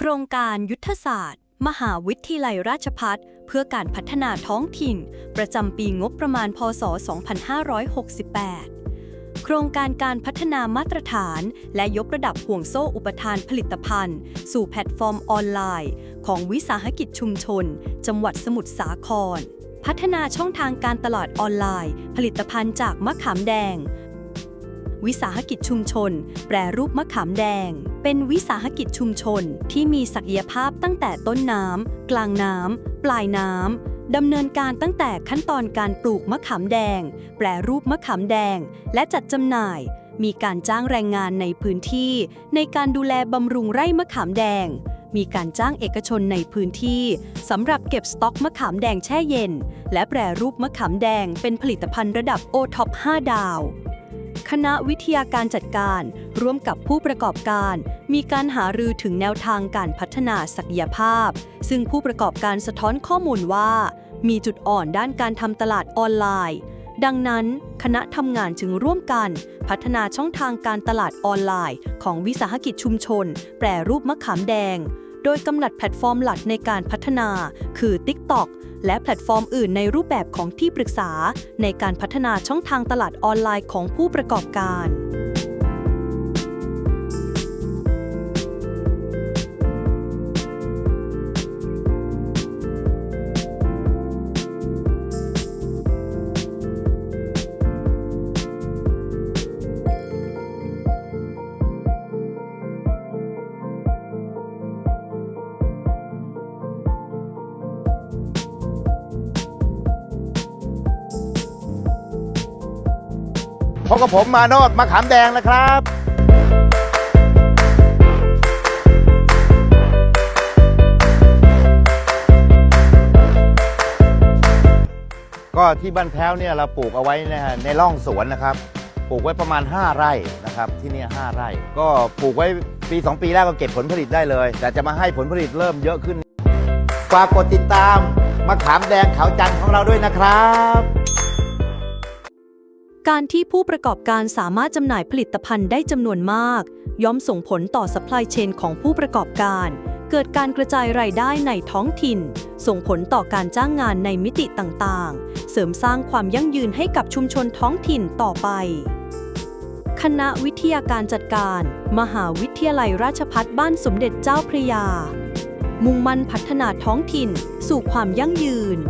โครงการยุทธศาสตร์ มหาวิทยาลัยราชพัฒเพื่อการพัฒนาท้องถิ่น ประจำปีงบประมาณ พศ 2568 โครงการการพัฒนามาตรฐานและยกระดับห่วงโซ่อุปทานผลิตภัณฑ์ สู่แพลตฟอร์มออนไลน์ ของวิสาหกิจชุมชน จังหวัดสมุทรสาคร พัฒนาช่องทางการตลาดออนไลน์ ผลิตภัณฑ์จากมะขามแดง วิสาหกิจชุมชน แปรรูปมะขามแดง เป็นวิสาหกิจชุมชนที่มีศักยภาพตั้งแต่ต้นน้ำ กลางน้ำ ปลายน้ำ ดำเนินการตั้งแต่ขั้นตอนการปลูกมะขามแดง แปรรูปมะขามแดง และจัดจำหน่าย มีการจ้างแรงงานในพื้นที่ ในการดูแลบำรุงไร่มะขามแดงมีการจ้างเอกชนในพื้นที่สำหรับเก็บสต็อกมะขามแดงแช่เย็น และแปรรูปมะขามแดงเป็นผลิตภัณฑ์ระดับโอท็อป5ดาว คณะวิทยาการจัดการ ร่วมกับผู้ประกอบการ มีการหารือถึงแนวทางการพัฒนาศักยภาพ ซึ่งผู้ประกอบการสะท้อนข้อมูลว่า มีจุดอ่อนด้านการทำตลาดออนไลน์ ดังนั้น คณะทำงานจึงร่วมกัน พัฒนาช่องทางการตลาดออนไลน์ ของวิสาหกิจชุมชน แปรรูปมะขามแดง โดยกำหนดแพลตฟอร์มหลักในการพัฒนา คือ TikTok และแพลตฟอร์มอื่นในรูปแบบของที่ปรึกษา ในการพัฒนาช่องทางตลาดออนไลน์ของผู้ประกอบการ พบกับผมมาโนดมะขามแดงนะครับ ก็ที่บ้านแพ้วเนี่ยเราปลูกเอาไว้นะฮะในร่องสวนนะครับ ปลูกไว้ประมาณ 5 ไร่นะครับที่นี่5ไร่ ก็ปลูกไว้ปี 2 ปีแรกก็เก็บผลผลิตได้เลย แต่จะมาให้ผลผลิตเริ่มเยอะขึ้นฝากกดติดตามมะขามแดงขาวจันทร์ของเราด้วยนะครับ การที่ผู้ประกอบการสามารถจำหน่ายผลิตภัณฑ์ได้จำนวนมาก ย่อมส่งผลต่อ supply chain ของผู้ประกอบการ เกิดการกระจายรายได้ในท้องถิ่น ส่งผลต่อการจ้างงานในมิติต่างๆ เสริมสร้างความยั่งยืนให้กับชุมชนท้องถิ่นต่อไป คณะวิทยาการจัดการ มหาวิทยาลัยราชภัฏบ้านสมเด็จเจ้าพระยา มุ่งมั่นพัฒนาท้องถิ่น สู่ความยั่งยืน